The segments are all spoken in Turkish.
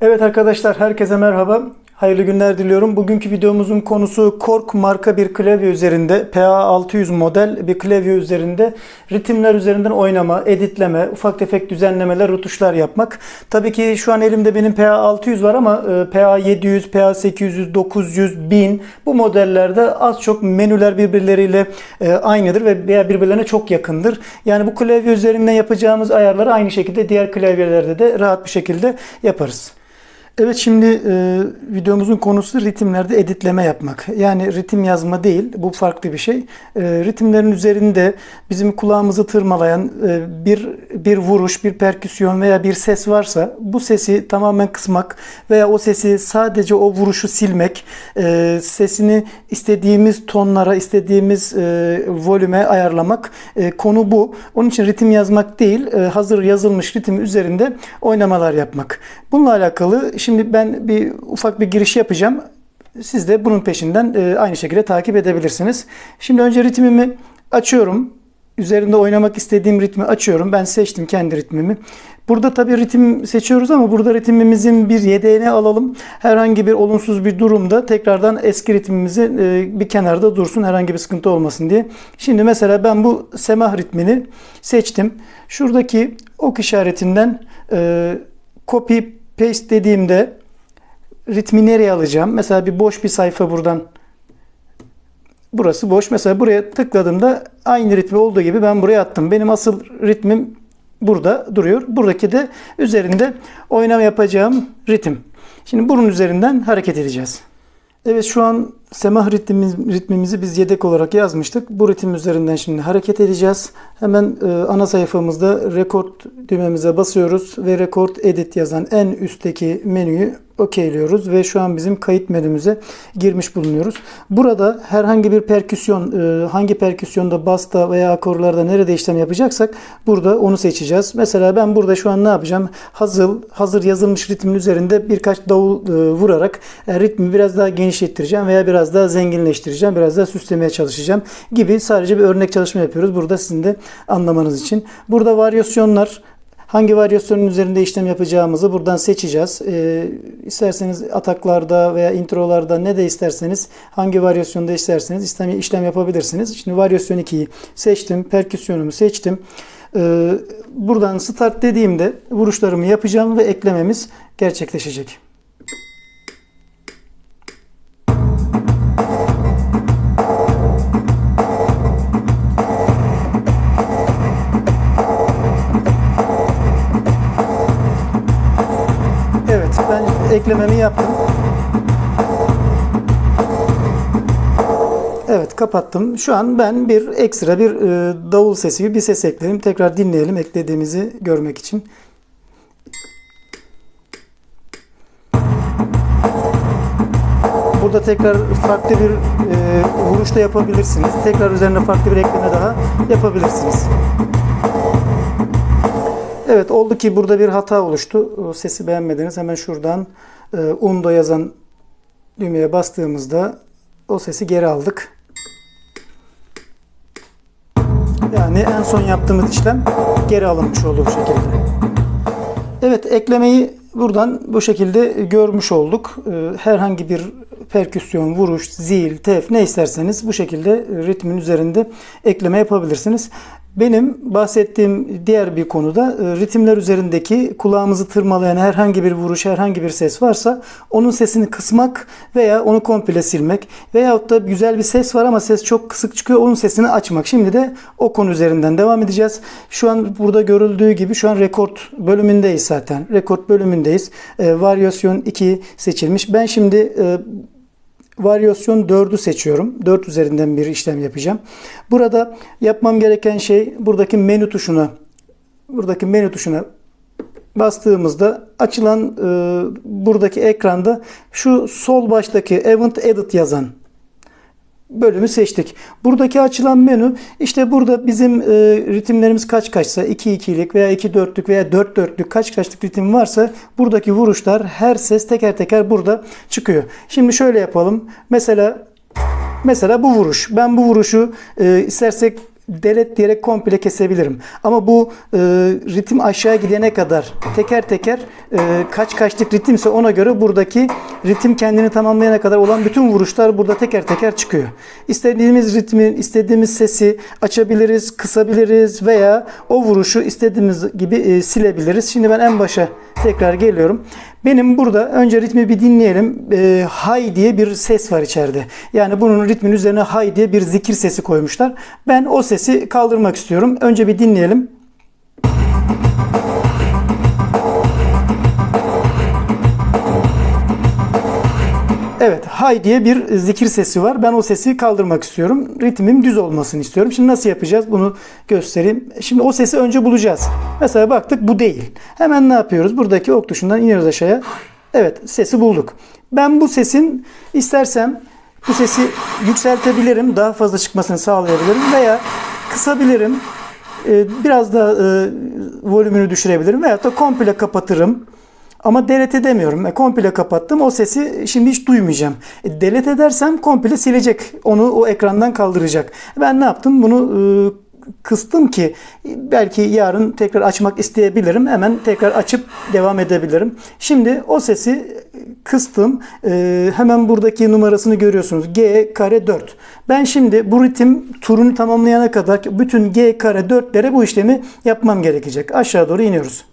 Evet arkadaşlar herkese merhaba. Hayırlı günler diliyorum. Bugünkü videomuzun konusu Korg marka bir klavye üzerinde PA600 model bir klavye üzerinde ritimler üzerinden oynama, editleme, ufak tefek düzenlemeler, rutuşlar yapmak. Tabii ki şu an elimde benim PA600 var ama e, PA700, PA800, 900, 1000 bu modellerde az çok menüler birbirleriyle e, aynıdır ve veya birbirlerine çok yakındır. Yani bu klavye üzerinden yapacağımız ayarları aynı şekilde diğer klavyelerde de rahat bir şekilde yaparız. Evet şimdi e, videomuzun konusu ritimlerde editleme yapmak. Yani ritim yazma değil, bu farklı bir şey. E, ritimlerin üzerinde bizim kulağımızı tırmalayan e, bir bir vuruş, bir perküsyon veya bir ses varsa bu sesi tamamen kısmak veya o sesi sadece o vuruşu silmek, e, sesini istediğimiz tonlara, istediğimiz e, volüme ayarlamak e, konu bu. Onun için ritim yazmak değil, e, hazır yazılmış ritim üzerinde oynamalar yapmak. Bununla alakalı şimdi ben bir ufak bir giriş yapacağım. Siz de bunun peşinden e, aynı şekilde takip edebilirsiniz. Şimdi önce ritmimi açıyorum. Üzerinde oynamak istediğim ritmi açıyorum. Ben seçtim kendi ritmimi. Burada tabii ritim seçiyoruz ama burada ritmimizin bir yedeğini alalım. Herhangi bir olumsuz bir durumda tekrardan eski ritmimizi e, bir kenarda dursun herhangi bir sıkıntı olmasın diye. Şimdi mesela ben bu semah ritmini seçtim. Şuradaki ok işaretinden e, copy paste dediğimde ritmi nereye alacağım? Mesela bir boş bir sayfa buradan Burası boş. Mesela buraya tıkladığımda aynı ritmi olduğu gibi ben buraya attım. Benim asıl ritmim burada duruyor. Buradaki de üzerinde oynama yapacağım ritim. Şimdi bunun üzerinden hareket edeceğiz. Evet şu an semah ritmimiz, ritmimizi biz yedek olarak yazmıştık. Bu ritim üzerinden şimdi hareket edeceğiz. Hemen e, ana sayfamızda record düğmemize basıyoruz ve record edit yazan en üstteki menüyü okeyliyoruz ve şu an bizim kayıt menümüze girmiş bulunuyoruz. Burada herhangi bir perküsyon, e, hangi perküsyonda basta veya akorlarda nerede işlem yapacaksak burada onu seçeceğiz. Mesela ben burada şu an ne yapacağım? Hazır, hazır yazılmış ritmin üzerinde birkaç davul e, vurarak e, ritmi biraz daha genişlettireceğim veya biraz daha zenginleştireceğim, biraz daha süslemeye çalışacağım gibi sadece bir örnek çalışma yapıyoruz. Burada sizin de anlamanız için. Burada varyasyonlar Hangi varyasyonun üzerinde işlem yapacağımızı buradan seçeceğiz. Ee, isterseniz ataklarda veya introlarda ne de isterseniz hangi varyasyonda isterseniz işlem, işlem yapabilirsiniz. Şimdi varyasyon 2'yi seçtim. Perküsyonumu seçtim. Ee, buradan start dediğimde vuruşlarımı yapacağım ve eklememiz gerçekleşecek. Eklememi yaptım. Evet, kapattım. Şu an ben bir ekstra bir e, davul sesi gibi bir ses ekledim. Tekrar dinleyelim eklediğimizi görmek için. Burada tekrar farklı bir e, vuruş da yapabilirsiniz. Tekrar üzerine farklı bir ekleme daha yapabilirsiniz. Evet oldu ki burada bir hata oluştu. Sesi beğenmediniz. Hemen şuradan e, undo yazan düğmeye bastığımızda o sesi geri aldık. Yani en son yaptığımız işlem geri alınmış oldu bu şekilde. Evet eklemeyi buradan bu şekilde görmüş olduk. E, Herhangi bir perküsyon, vuruş, zil, tef ne isterseniz bu şekilde ritmin üzerinde ekleme yapabilirsiniz. Benim bahsettiğim diğer bir konuda e, ritimler üzerindeki kulağımızı tırmalayan herhangi bir vuruş, herhangi bir ses varsa onun sesini kısmak veya onu komple silmek veyahut da güzel bir ses var ama ses çok kısık çıkıyor onun sesini açmak. Şimdi de o konu üzerinden devam edeceğiz. Şu an burada görüldüğü gibi şu an rekord bölümündeyiz zaten. Rekord bölümündeyiz. E, varyasyon 2 seçilmiş. Ben şimdi e, varyasyon 4'ü seçiyorum. 4 üzerinden bir işlem yapacağım. Burada yapmam gereken şey buradaki menü tuşuna buradaki menü tuşuna bastığımızda açılan e, buradaki ekranda şu sol baştaki Event Edit yazan bölümü seçtik. Buradaki açılan menü işte burada bizim e, ritimlerimiz kaç kaçsa 2-2'lik veya 2-4'lük veya 4-4'lük kaç kaçlık ritim varsa buradaki vuruşlar her ses teker teker burada çıkıyor. Şimdi şöyle yapalım. Mesela mesela bu vuruş. Ben bu vuruşu e, istersek delet diyerek komple kesebilirim. Ama bu e, ritim aşağı gidene kadar teker teker e, kaç kaçlık ritimse ona göre buradaki ritim kendini tamamlayana kadar olan bütün vuruşlar burada teker teker çıkıyor. İstediğimiz ritmi, istediğimiz sesi açabiliriz, kısabiliriz veya o vuruşu istediğimiz gibi e, silebiliriz. Şimdi ben en başa tekrar geliyorum. Benim burada önce ritmi bir dinleyelim. E, hay diye bir ses var içeride. Yani bunun ritmin üzerine hay diye bir zikir sesi koymuşlar. Ben o sesi kaldırmak istiyorum. Önce bir dinleyelim. Evet, hay diye bir zikir sesi var. Ben o sesi kaldırmak istiyorum. Ritmim düz olmasını istiyorum. Şimdi nasıl yapacağız? Bunu göstereyim. Şimdi o sesi önce bulacağız. Mesela baktık bu değil. Hemen ne yapıyoruz? Buradaki ok tuşundan iniyoruz aşağıya. Evet, sesi bulduk. Ben bu sesin istersem bu sesi yükseltebilirim. Daha fazla çıkmasını sağlayabilirim veya kısabilirim. Ee, Biraz da e, volümünü düşürebilirim veyahut da komple kapatırım. Ama delete edemiyorum. E, komple kapattım. O sesi şimdi hiç duymayacağım. E, delete edersem komple silecek. Onu o ekrandan kaldıracak. Ben ne yaptım? Bunu e, kıstım ki e, belki yarın tekrar açmak isteyebilirim. Hemen tekrar açıp devam edebilirim. Şimdi o sesi kıstım. E, hemen buradaki numarasını görüyorsunuz. G kare 4. Ben şimdi bu ritim turunu tamamlayana kadar bütün G kare 4'lere bu işlemi yapmam gerekecek. Aşağı doğru iniyoruz.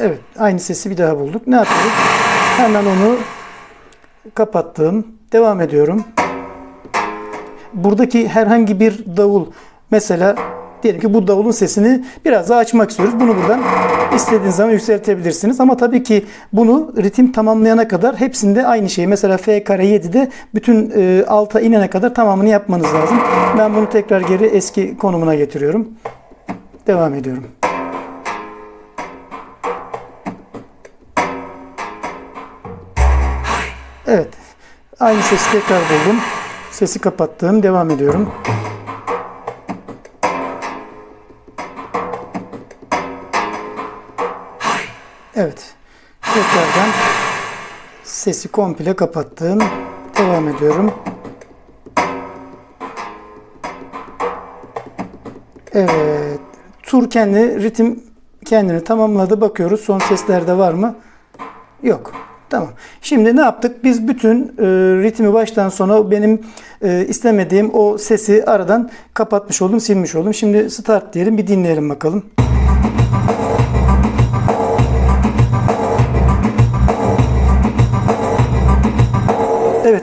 Evet, aynı sesi bir daha bulduk. Ne yapıyoruz? Hemen onu kapattım. Devam ediyorum. Buradaki herhangi bir davul, mesela diyelim ki bu davulun sesini biraz daha açmak istiyoruz. Bunu buradan istediğiniz zaman yükseltebilirsiniz. Ama tabii ki bunu ritim tamamlayana kadar hepsinde aynı şey. Mesela F kare 7'de bütün e, alta inene kadar tamamını yapmanız lazım. Ben bunu tekrar geri eski konumuna getiriyorum. Devam ediyorum. Evet. Aynı sesi tekrar buldum. Sesi kapattım. Devam ediyorum. Evet. Tekrardan sesi komple kapattım. Devam ediyorum. Evet. Tur kendi ritim kendini tamamladı. Bakıyoruz son seslerde var mı? Yok. Tamam. Şimdi ne yaptık? Biz bütün e, ritmi baştan sona benim e, istemediğim o sesi aradan kapatmış oldum, silmiş oldum. Şimdi start diyelim, bir dinleyelim bakalım.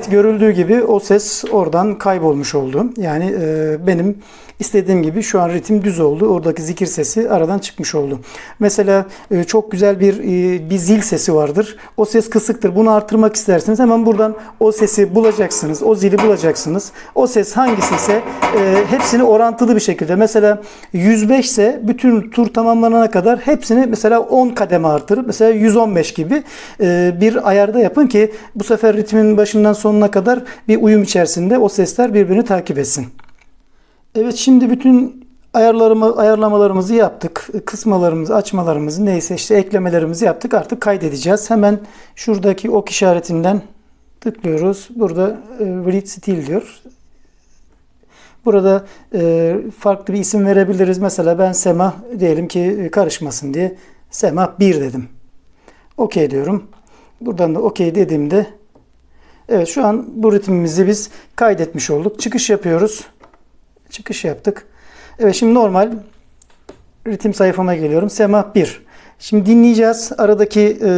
Görüldüğü gibi o ses oradan kaybolmuş oldu. Yani e, benim istediğim gibi şu an ritim düz oldu. Oradaki zikir sesi aradan çıkmış oldu. Mesela e, çok güzel bir e, bir zil sesi vardır. O ses kısıktır. Bunu artırmak isterseniz hemen buradan o sesi bulacaksınız. O zili bulacaksınız. O ses hangisi ise e, hepsini orantılı bir şekilde. Mesela 105 ise bütün tur tamamlanana kadar hepsini mesela 10 kademe artırıp mesela 115 gibi e, bir ayarda yapın ki bu sefer ritmin başından sonuna kadar bir uyum içerisinde o sesler birbirini takip etsin. Evet şimdi bütün ayarlarımı, ayarlamalarımızı yaptık. Kısmalarımızı, açmalarımızı neyse işte eklemelerimizi yaptık. Artık kaydedeceğiz. Hemen şuradaki ok işaretinden tıklıyoruz. Burada e, read style diyor. Burada e, farklı bir isim verebiliriz. Mesela ben Sema diyelim ki karışmasın diye Sema 1 dedim. OK diyorum. Buradan da OK dediğimde Evet şu an bu ritmimizi biz kaydetmiş olduk. Çıkış yapıyoruz. Çıkış yaptık. Evet şimdi normal ritim sayfama geliyorum. Sema 1. Şimdi dinleyeceğiz. Aradaki e,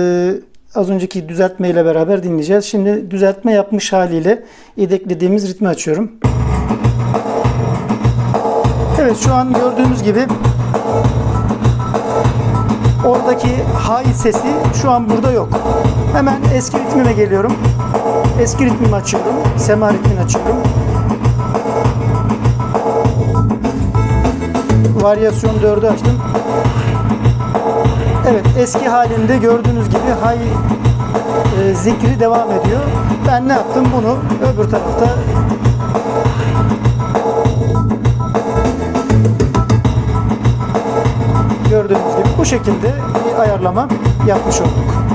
az önceki düzeltme ile beraber dinleyeceğiz. Şimdi düzeltme yapmış haliyle yedeklediğimiz ritmi açıyorum. Evet şu an gördüğünüz gibi oradaki hay sesi şu an burada yok. Hemen eski ritmime geliyorum. Eski ritmimi açıyorum. Sema ritmini açıyorum. Varyasyon 4'ü açtım. Evet eski halinde gördüğünüz gibi hay e, zikri devam ediyor. Ben ne yaptım bunu öbür tarafta Gördüğünüz gibi bu şekilde bir ayarlama yapmış olduk.